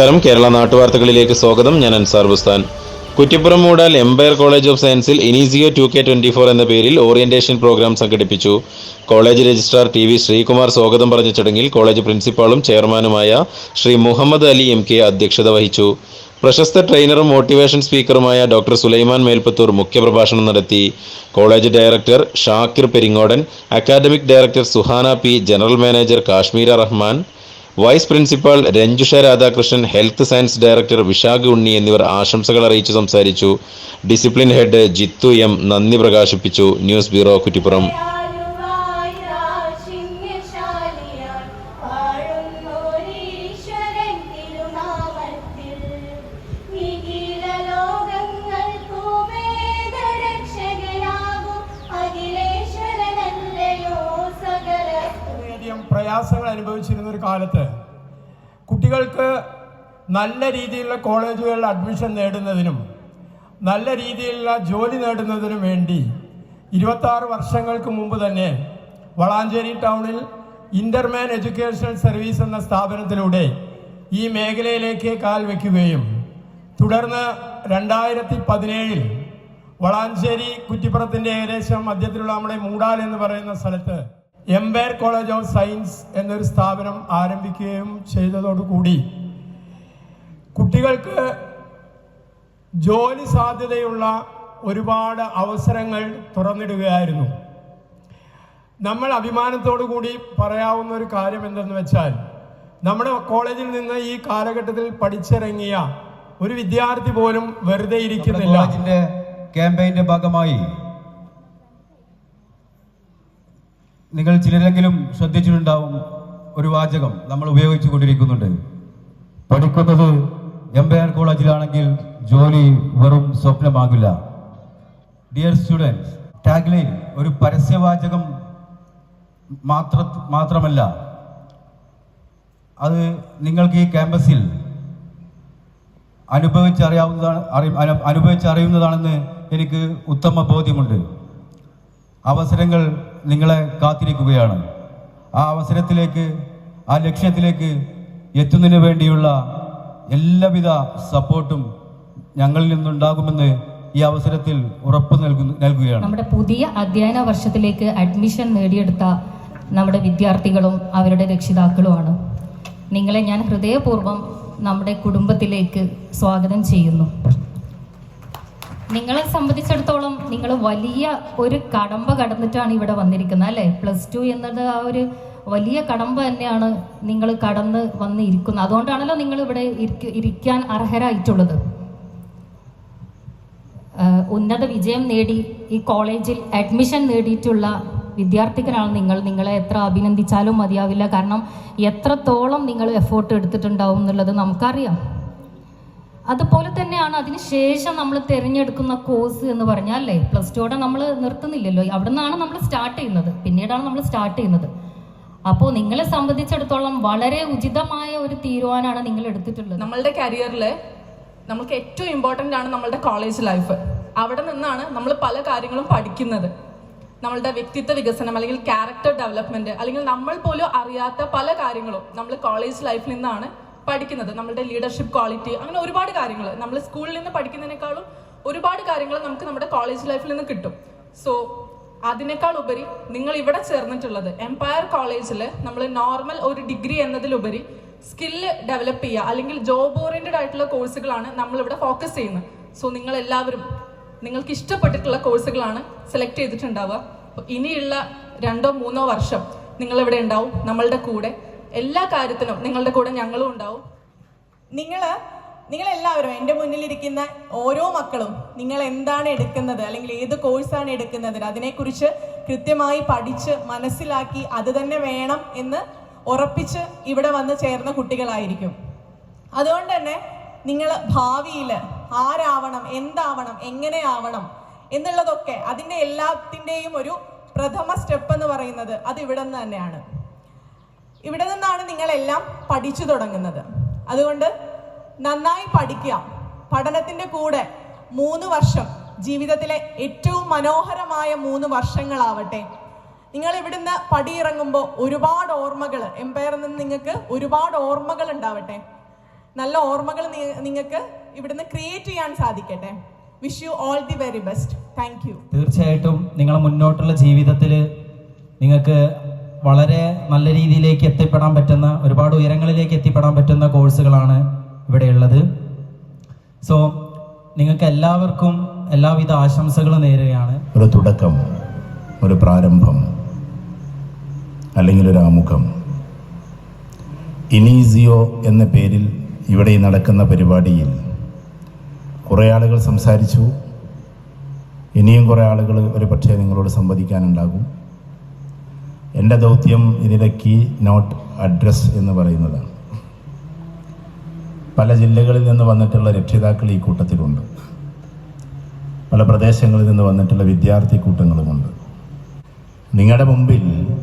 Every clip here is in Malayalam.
നമസ്കാരം. കേരള നാട്ടുവാർത്തകളിലേക്ക് സ്വാഗതം. ഞാൻ Ansar Bustan. Kuttippuram Moodal Empire College of സയൻസിൽ Inizio two K twenty four എന്ന പേരിൽ ഓറിയന്റേഷൻ പ്രോഗ്രാം സംഘടിപ്പിച്ചു. College registrar T V Sreekumar സ്വാഗതം പറഞ്ഞ ചടങ്ങിൽ കോളേജ് പ്രിൻസിപ്പാളും ചെയർമാനുമായ ശ്രീ മുഹമ്മദ് അലി എം കെ അധ്യക്ഷത വഹിച്ചു. പ്രശസ്ത ട്രെയിനറും മോട്ടിവേഷൻ സ്പീക്കറുമായ ഡോക്ടർ സുലൈമാൻ മേൽപ്പത്തൂർ മുഖ്യപ്രഭാഷണം നടത്തി. College director Shakir Peringodan academic director Suhana P general manager Kashmira Rahman vice principal Ranjusha Radhakrishnan health science director Vishakh Unni എന്നിവർ ആശംസകൾ അറിയിച്ചു സംസാരിച്ചു. ഡിസിപ്ലിൻ ഹെഡ് ജിത്തു എം നന്ദി പ്രകാശിപ്പിച്ചു. News bureau Kuttippuram. പ്രയാസങ്ങൾ അനുഭവിച്ചിരുന്ന ഒരു കാലത്ത് കുട്ടികൾക്ക് നല്ല രീതിയിലുള്ള കോളേജുകളിൽ അഡ്മിഷൻ നേടുന്നതിനും നല്ല രീതിയിലുള്ള ജോലി നേടുന്നതിനും വേണ്ടി ഇരുപത്താറ് വർഷങ്ങൾക്ക് മുമ്പ് തന്നെ വളാഞ്ചേരി ടൗണിൽ ഇന്റർമാൻ എഡ്യൂക്കേഷണൽ സർവീസ് എന്ന സ്ഥാപനത്തിലൂടെ ഈ മേഖലയിലേക്ക് കാൽ വയ്ക്കുകയും തുടർന്ന് രണ്ടായിരത്തി പതിനേഴിൽ വളാഞ്ചേരി കുറ്റിപ്പുറത്തിന്റെ ഏകദേശം മധ്യത്തിലുള്ള നമ്മുടെ മൂടാൽ എന്ന് പറയുന്ന സ്ഥലത്ത് എംപയർ കോളേജ് ഓഫ് സയൻസ് എന്നൊരു സ്ഥാപനം ആരംഭിക്കുകയും ചെയ്തതോടുകൂടി കുട്ടികൾക്ക് ജോലി സാധ്യതയുള്ള ഒരുപാട് അവസരങ്ങൾ തുറന്നിടുകയായിരുന്നു. നമ്മൾ അഭിമാനത്തോടു കൂടി പറയാവുന്ന ഒരു കാര്യം എന്തെന്ന് വെച്ചാൽ നമ്മുടെ കോളേജിൽ നിന്ന് ഈ കാലഘട്ടത്തിൽ പഠിച്ചിറങ്ങിയ ഒരു വിദ്യാർത്ഥി പോലും വെറുതെ ഇരിക്കുന്നില്ല. ക്യാമ്പയിന്റെ ഭാഗമായി നിങ്ങൾ ചിലരെങ്കിലും ശ്രദ്ധിച്ചിട്ടുണ്ടാവും ഒരു വാചകം നമ്മൾ ഉപയോഗിച്ചു കൊണ്ടിരിക്കുന്നുണ്ട് പഠിക്കുന്നത് എംപയർ കോളേജിലാണെങ്കിൽ ജോലി വെറും സ്വപ്നമാകില്ല. ഡിയർ സ്റ്റുഡൻസ് ടാഗ്ലൈൻ ഒരു പരസ്യവാചകം മാത്ര മാത്രമല്ല. അത് നിങ്ങൾക്ക് ഈ ക്യാമ്പസിൽ അനുഭവിച്ചറിയാവുന്നതാണ് അറി- അനു- അനുഭവിച്ചറിയുന്നതാണെന്ന് എനിക്ക് ഉത്തമ ബോധ്യമുണ്ട്. അവസരങ്ങൾ നിങ്ങളെ കാത്തിരിക്കുകയാണ്. ആ അവസരത്തിലേക്ക് ആ ലക്ഷ്യത്തിലേക്ക് എത്തുന്നതിന് വേണ്ടിയുള്ള എല്ലാവിധ സപ്പോർട്ടും ഞങ്ങളിൽ നിന്നുണ്ടാകുമെന്ന് ഈ അവസരത്തിൽ ഉറപ്പ് നൽകുകയാണ്. നമ്മുടെ പുതിയ അധ്യയന വർഷത്തിലേക്ക് അഡ്മിഷൻ നേടിയെടുത്ത നമ്മുടെ വിദ്യാർത്ഥികളും അവരുടെ രക്ഷിതാക്കളുമാണ്. നിങ്ങളെ ഞാൻ ഹൃദയപൂർവം നമ്മുടെ കുടുംബത്തിലേക്ക് സ്വാഗതം ചെയ്യുന്നു. നിങ്ങളെ സംബന്ധിച്ചിടത്തോളം നിങ്ങൾ വലിയ ഒരു കടമ്പ കടന്നിട്ടാണ് ഇവിടെ വന്നിരിക്കുന്നത് അല്ലേ? പ്ലസ് ടു എന്നത് ആ ഒരു വലിയ കടമ്പ തന്നെയാണ് നിങ്ങൾ കടന്ന് വന്ന് ഇരിക്കുന്നത് അതുകൊണ്ടാണല്ലോ നിങ്ങൾ ഇവിടെ ഇരിക്ക- ഇരിക്കാൻ അർഹരായിട്ടുള്ളത്. ഉന്നത വിജയം നേടി ഈ കോളേജിൽ അഡ്മിഷൻ നേടിയിട്ടുള്ള വിദ്യാർത്ഥികളാണ് നിങ്ങൾ. നിങ്ങളെ എത്ര അഭിനന്ദിച്ചാലും മതിയാവില്ല. കാരണം എത്രത്തോളം നിങ്ങൾ എഫേർട്ട് എടുത്തിട്ടുണ്ടാവും എന്നുള്ളത് നമുക്കറിയാം. അതുപോലെ തന്നെയാണ് അതിനുശേഷം നമ്മൾ തിരഞ്ഞെടുക്കുന്ന കോഴ്സ് എന്ന് പറഞ്ഞാൽ അല്ലേ? പ്ലസ് ടുவோടെ നമ്മൾ നിർത്തുന്നില്ലല്ലോ. അവിടെ നിന്നാണ് നമ്മൾ സ്റ്റാർട്ട് ചെയ്യുന്നത്. പിന്നീടാണ് നമ്മൾ സ്റ്റാർട്ട് ചെയ്യുന്നത്. അപ്പോൾ നിങ്ങളെ സംബന്ധിച്ചിടത്തോളം വളരെ ഉചിതമായ ഒരു തീരുമാനമാണ് നിങ്ങൾ എടുത്തിട്ടുള്ളത്. നമ്മളുടെ കരിയറിൽ നമുക്ക് ഏറ്റവും ഇമ്പോർട്ടന്റ് ആണ് നമ്മളുടെ കോളേജ് ലൈഫ് അവിടെ നിന്നാണ് നമ്മൾ പല കാര്യങ്ങളും പഠിക്കുന്നത്. നമ്മളുടെ വ്യക്തിത്വ വികസനം അല്ലെങ്കിൽ ക്യാരക്ടർ ഡെവലപ്മെന്റ് അല്ലെങ്കിൽ നമ്മൾ പോലും അറിയാത്ത പല കാര്യങ്ങളും നമ്മൾ കോളേജ് ലൈഫിൽ നിന്നാണ് പഠിക്കുന്നത് നമ്മളുടെ ലീഡർഷിപ്പ് ക്വാളിറ്റി അങ്ങനെ ഒരുപാട് കാര്യങ്ങൾ. നമ്മൾ സ്കൂളിൽ നിന്ന് പഠിക്കുന്നതിനേക്കാളും ഒരുപാട് കാര്യങ്ങൾ നമുക്ക് നമ്മുടെ കോളേജ് ലൈഫിൽ നിന്ന് കിട്ടും. സോ അതിനേക്കാൾ ഉപരി നിങ്ങൾ ഇവിടെ ചേർന്നിട്ടുള്ളത് എംപയർ കോളേജിൽ നമ്മൾ നോർമൽ ഒരു ഡിഗ്രി എന്നതിലുപരി സ്കില്ല് ഡെവലപ്പ് ചെയ്യുക അല്ലെങ്കിൽ ജോബ് ഓറിയന്റഡ് ആയിട്ടുള്ള കോഴ്സുകളാണ് നമ്മൾ ഇവിടെ ഫോക്കസ് ചെയ്യുന്നത്. സോ നിങ്ങൾ എല്ലാവരും നിങ്ങൾക്ക് ഇഷ്ടപ്പെട്ടിട്ടുള്ള കോഴ്സുകളാണ് സെലക്ട് ചെയ്തിട്ടുണ്ടാവുക. ഇനിയുള്ള രണ്ടോ മൂന്നോ വർഷം നിങ്ങളിവിടെ ഉണ്ടാവും നമ്മളുടെ കൂടെ എല്ലാ കാര്യത്തിലും നിങ്ങളുടെ കൂടെ ഞങ്ങളും ഉണ്ടാവും. നിങ്ങൾ നിങ്ങളെല്ലാവരും എന്റെ മുന്നിലിരിക്കുന്ന ഓരോ മക്കളും നിങ്ങൾ എന്താണ് എടുക്കുന്നത് അല്ലെങ്കിൽ ഏത് കോഴ്സാണ് എടുക്കുന്നത് അതിനെക്കുറിച്ച് കൃത്യമായി പഠിച്ച് മനസ്സിലാക്കി അത് തന്നെ വേണം എന്ന് ഉറപ്പിച്ച് ഇവിടെ വന്ന് ചേർന്ന കുട്ടികളായിരിക്കും. അതുകൊണ്ട് തന്നെ നിങ്ങൾ ഭാവിയിൽ ആരാവണം എന്താവണം എങ്ങനെ ആവണം എന്നുള്ളതൊക്കെ അതിന്റെ എല്ലാത്തിന്റെയും ഒരു പ്രഥമ സ്റ്റെപ്പ് എന്ന് പറയുന്നത് അത് ഇവിടെ നിന്ന് തന്നെയാണ്. ഇവിടെ നിന്നാണ് നിങ്ങളെല്ലാം പഠിച്ചു തുടങ്ങുന്നത്. അതുകൊണ്ട് നന്നായി പഠിക്കുക. പഠനത്തിന്റെ കൂടെ മൂന്ന് വർഷം ജീവിതത്തിലെ ഏറ്റവും മനോഹരമായ മൂന്ന് വർഷങ്ങളാവട്ടെ. നിങ്ങൾ ഇവിടുന്ന് പടിയിറങ്ങുമ്പോൾ ഒരുപാട് ഓർമ്മകൾ എംപയറിൽ നിന്ന് നിങ്ങൾക്ക് ഒരുപാട് ഓർമ്മകൾ ഉണ്ടാവട്ടെ. നല്ല ഓർമ്മകൾ നിങ്ങൾക്ക് ഇവിടുന്ന് ക്രിയേറ്റ് ചെയ്യാൻ സാധിക്കട്ടെ. Wish you all the very best thank you തീർച്ചയായിട്ടും നിങ്ങളെ മുന്നോട്ടുള്ള ജീവിതത്തിൽ നിങ്ങൾക്ക് വളരെ നല്ല രീതിയിലേക്ക് എത്തിപ്പെടാൻ പറ്റുന്ന ഒരുപാട് ഉയരങ്ങളിലേക്ക് എത്തിപ്പെടാൻ പറ്റുന്ന കോഴ്സുകളാണ് ഇവിടെയുള്ളത്. സോ നിങ്ങൾക്ക് എല്ലാവർക്കും എല്ലാവിധ ആശംസകളും നേരുകയാണ്. ഒരു തുടക്കം ഒരു പ്രാരംഭം അല്ലെങ്കിൽ ഒരു ആമുഖം. ഇനീസിയോ എന്ന പേരിൽ ഇവിടെ നടക്കുന്ന പരിപാടിയിൽ കുറേ ആളുകൾ സംസാരിച്ചു. ഇനിയും കുറേ ആളുകൾ ഒരു പക്ഷേ നിങ്ങളോട് സംവദിക്കാനുണ്ടാകും. എന്റെ ദൗത്യം ഇതിലെ കീ നോട്ട് അഡ്രസ് എന്ന് പറയുന്നതാണ്. പല ജില്ലകളിൽ നിന്ന് വന്നിട്ടുള്ള രക്ഷിതാക്കൾ ഈ കൂട്ടത്തിലുണ്ട്. പല പ്രദേശങ്ങളിൽ നിന്ന് വന്നിട്ടുള്ള വിദ്യാർത്ഥി കൂട്ടങ്ങളുമുണ്ട്. നിങ്ങളുടെ മുമ്പിൽ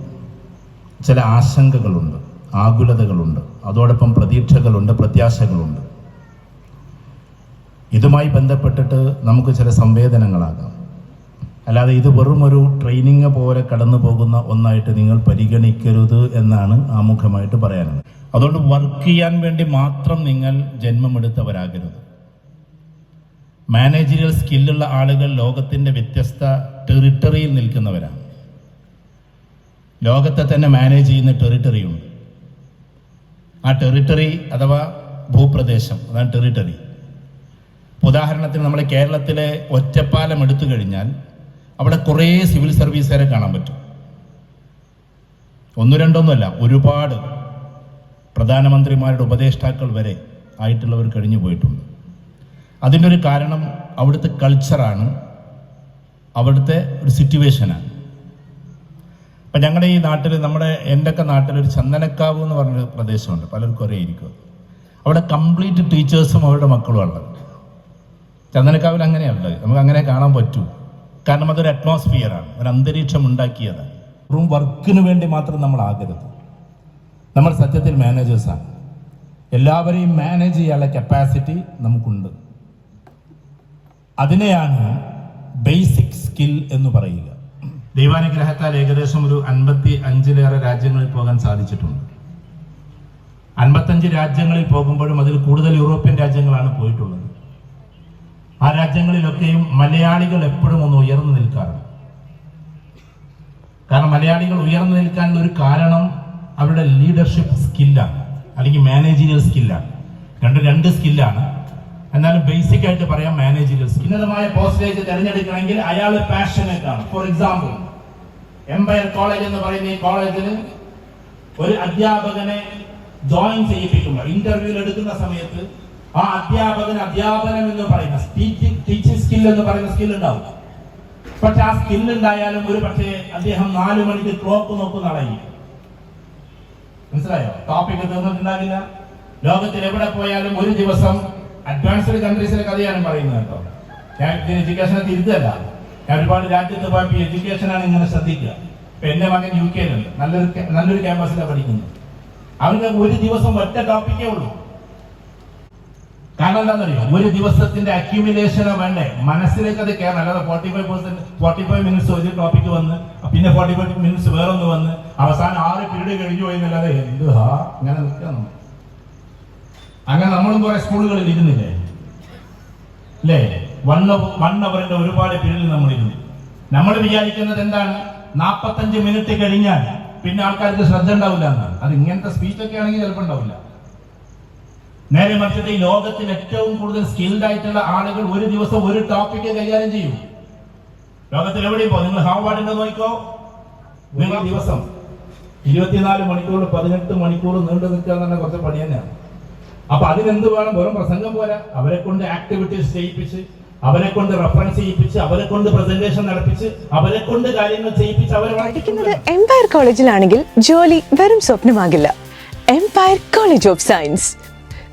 ചില ആശങ്കകളുണ്ട് ആകുലതകളുണ്ട് അതോടൊപ്പം പ്രതീക്ഷകളുണ്ട് പ്രത്യാശകളുണ്ട്. ഇതുമായി ബന്ധപ്പെട്ടിട്ട് നമുക്ക് ചില സംവേദനങ്ങളാകാം. അല്ലാതെ ഇത് വെറും ഒരു ട്രെയിനിങ് പോലെ കടന്നു പോകുന്ന ഒന്നായിട്ട് നിങ്ങൾ പരിഗണിക്കരുത് എന്നാണ് ആമുഖമായിട്ട് പറയാനുള്ളത്. അതുകൊണ്ട് വർക്ക് ചെയ്യാൻ വേണ്ടി മാത്രം നിങ്ങൾ ജന്മമെടുത്തവരാകരുത്. മാനേജറിയൽ സ്കില്ലുള്ള ആളുകൾ ലോകത്തിന്റെ വ്യത്യസ്ത ടെറിട്ടറിയിൽ നിൽക്കുന്നവരാണ്. ലോകത്തെ തന്നെ മാനേജ് ചെയ്യുന്ന ടെറിട്ടറി ഉണ്ട്. ആ ടെറിട്ടറി അഥവാ ഭൂപ്രദേശം അതാണ് ടെറിട്ടറി ഉദാഹരണത്തിന് നമ്മുടെ കേരളത്തിലെ ഒറ്റപ്പാലം എടുത്തു കഴിഞ്ഞാൽ അവിടെ കുറേ സിവിൽ സർവീസുകാരെ കാണാൻ പറ്റും. ഒന്നു രണ്ടൊന്നുമല്ല ഒരുപാട് പ്രധാനമന്ത്രിമാരുടെ ഉപദേഷ്ടാക്കൾ വരെ ആയിട്ടുള്ളവർ കഴിഞ്ഞു പോയിട്ടുണ്ട്. അതിന്റെ ഒരു കാരണം അവിടുത്തെ കൾച്ചറാണ് അവിടുത്തെ ഒരു സിറ്റുവേഷനാണ് അപ്പം ഞങ്ങളുടെ ഈ നാട്ടിൽ നമ്മുടെ എന്റെയൊക്കെ നാട്ടിൽ ഒരു ചന്ദനക്കാവ് എന്ന് പറഞ്ഞൊരു പ്രദേശമുണ്ട് പലർക്കും അറിയായിരിക്കും. അവിടെ കംപ്ലീറ്റ് ടീച്ചേഴ്സും അവരുടെ മക്കളും ഉള്ളത്. ചന്ദനക്കാവിൽ അങ്ങനെയുള്ളത് നമുക്ക് അങ്ങനെ കാണാൻ പറ്റൂ. കാരണം അതൊരു അറ്റ്മോസ്ഫിയറാണ് ഒരു അന്തരീക്ഷം ഉണ്ടാക്കിയതാണ്. റൂം വർക്കിന് വേണ്ടി മാത്രം നമ്മൾ ആകരുത്. നമ്മൾ സത്യത്തിൽ മാനേജേഴ്സാണ് എല്ലാവരെയും മാനേജ് ചെയ്യാനുള്ള കപ്പാസിറ്റി നമുക്കുണ്ട്. അതിനെയാണ് ബേസിക് സ്കിൽ എന്ന് പറയുക. ദൈവാനുഗ്രഹത്താൽ ഏകദേശം ഒരു അൻപത്തി അഞ്ചിലേറെ രാജ്യങ്ങളിൽ പോകാൻ സാധിച്ചിട്ടുണ്ട്. അൻപത്തഞ്ച് രാജ്യങ്ങളിൽ പോകുമ്പോഴും അതിൽ കൂടുതൽ യൂറോപ്യൻ രാജ്യങ്ങളാണ് പോയിട്ടുള്ളത്. ആ രാജ്യങ്ങളിലൊക്കെയും മലയാളികൾ എപ്പോഴും ഒന്ന് ഉയർന്നു നിൽക്കാറുണ്ട്. കാരണം മലയാളികൾ ഉയർന്നു നിൽക്കാനുള്ള ഒരു കാരണം അവരുടെ ലീഡർഷിപ്പ് സ്കില്ലാണ് അല്ലെങ്കിൽ മാനേജീരിയൽ സ്കില്ലാണ് രണ്ട് രണ്ട് സ്കില്ലാണ് എന്നാലും ബേസിക് ആയിട്ട് പറയാം മാനേജീരിയൽ സ്കിൽ ഉന്നതമായ പോസ്റ്റിലേക്ക് തിരഞ്ഞെടുക്കണമെങ്കിൽ അയാൾ പാഷനറ്റ് ആണ്. ഫോർ എക്സാമ്പിൾ എംപയർ കോളേജ് എന്ന് പറയുന്ന ഈ കോളേജിൽ ഒരു അധ്യാപകനെ ജോയിൻ ചെയ്യിപ്പിക്കുമ്പോൾ ഇന്റർവ്യൂവിൽ എടുക്കുന്ന സമയത്ത് ആ അധ്യാപകന് അധ്യാപനം എന്ന് പറയുന്ന ടീച്ചിങ് സ്കിൽ എന്ന് പറയുന്ന സ്കിൽ ഉണ്ടാവും. പക്ഷെ ആ സ്കിൽ ഉണ്ടായാലും ഒരു പക്ഷേ അദ്ദേഹം നാലു മണിക്ക് ക്ലോക്ക് നോക്കുന്ന നടങ്ങി മനസ്സിലായോ? ടോപ്പിക് തീർന്നിട്ടുണ്ടാകില്ല ലോകത്തിൽ എവിടെ പോയാലും ഒരു ദിവസം അഡ്വാൻസ്ഡ് കൺട്രീസിലെ കഥയാണ് പറയുന്നത് കേട്ടോ. ഞാൻ എഡ്യൂക്കേഷനെ തിരുത്തല്ല ഞാൻ ഒരുപാട് രാജ്യത്ത് പോയപ്പോൾ എഡ്യൂക്കേഷനാണ് ഇങ്ങനെ ശ്രദ്ധിക്കുക. ഇപ്പൊ എന്റെ മകൻ യു കെയിലുണ്ട് നല്ലൊരു നല്ലൊരു ക്യാമ്പസിലാണ് പഠിക്കുന്നത് അവന് ഒരു ദിവസം ഒറ്റ ടോപ്പിക്കേ ഉള്ളൂ. കാരണം എന്താണെന്നറിയോ? ഒരു ദിവസത്തിന്റെ അക്യുമിലേഷനോ വേണ്ടേ. മനസ്സിലേക്ക് അത് കയറണം. അല്ലാതെ forty five percent forty five minutes ഒരു ടോപ്പിക്ക് വന്ന് പിന്നെ ഫോർട്ടി ഫൈവ് മിനിറ്റ്സ് വേറൊന്ന് വന്ന് അവസാനം ആറ് പീരീഡ് കഴിഞ്ഞു പോയി എന്നല്ലാതെ എന്ത് ഹാ? ഇങ്ങനെ നിൽക്കാം അങ്ങനെ നമ്മളും കുറെ സ്കൂളുകളിൽ ഇരുന്നില്ലേ? അല്ലേ വൺ വൺ അവറിന്റെ ഒരുപാട് പീരീഡിൽ നമ്മൾ ഇരുന്നു. നമ്മൾ വിചാരിക്കുന്നത് എന്താണ്? നാൽപ്പത്തഞ്ച് മിനിറ്റ് കഴിഞ്ഞാൽ പിന്നെ ആൾക്കാർക്ക് ശ്രദ്ധ ഉണ്ടാവില്ല എന്നാണ്. അത് ഇങ്ങനത്തെ സ്പീച്ചൊക്കെ ആണെങ്കിൽ ചിലപ്പോൾ ഉണ്ടാവില്ല. നേരെ മറിച്ചിട്ട് ഈ ലോകത്തിൽ ഏറ്റവും കൂടുതൽ സ്കിൽഡ് ആയിട്ടുള്ള ആളുകൾ ഒരു ദിവസം ഒരു ടോപ്പിക് കൈകാര്യം ചെയ്യും. ലോകത്തിൽ എവിടെയും പോ. നിങ്ങൾ ഹാവാർഡിന്റെ നോക്കിക്കോ. നിങ്ങൾ ദിവസം ഇരുപത്തിനാല് മണിക്കൂർ പതിനെട്ട് മണിക്കൂർ നീണ്ടു നിൽക്കുക കുറച്ച് പണി തന്നെയാണ്. അപ്പൊ അതിനെന്ത് വേണം? വെറും പ്രസംഗം പോരാ. അവരെ കൊണ്ട് ആക്ടിവിറ്റീസ് ചെയ്യിപ്പിച്ച് അവരെ കൊണ്ട് റെഫറൻസ് ചെയ്യിപ്പിച്ച് അവരെ കൊണ്ട് പ്രസന്റേഷൻ നടപ്പിച്ച് അവരെ കൊണ്ട് കാര്യങ്ങൾ ചെയ്യിപ്പിച്ച് അവരെ പഠിക്കുന്നത് എംപയർ കോളേജിലാണെങ്കിൽ ജോലി വെറും സ്വപ്നമാകില്ല. Empire college of science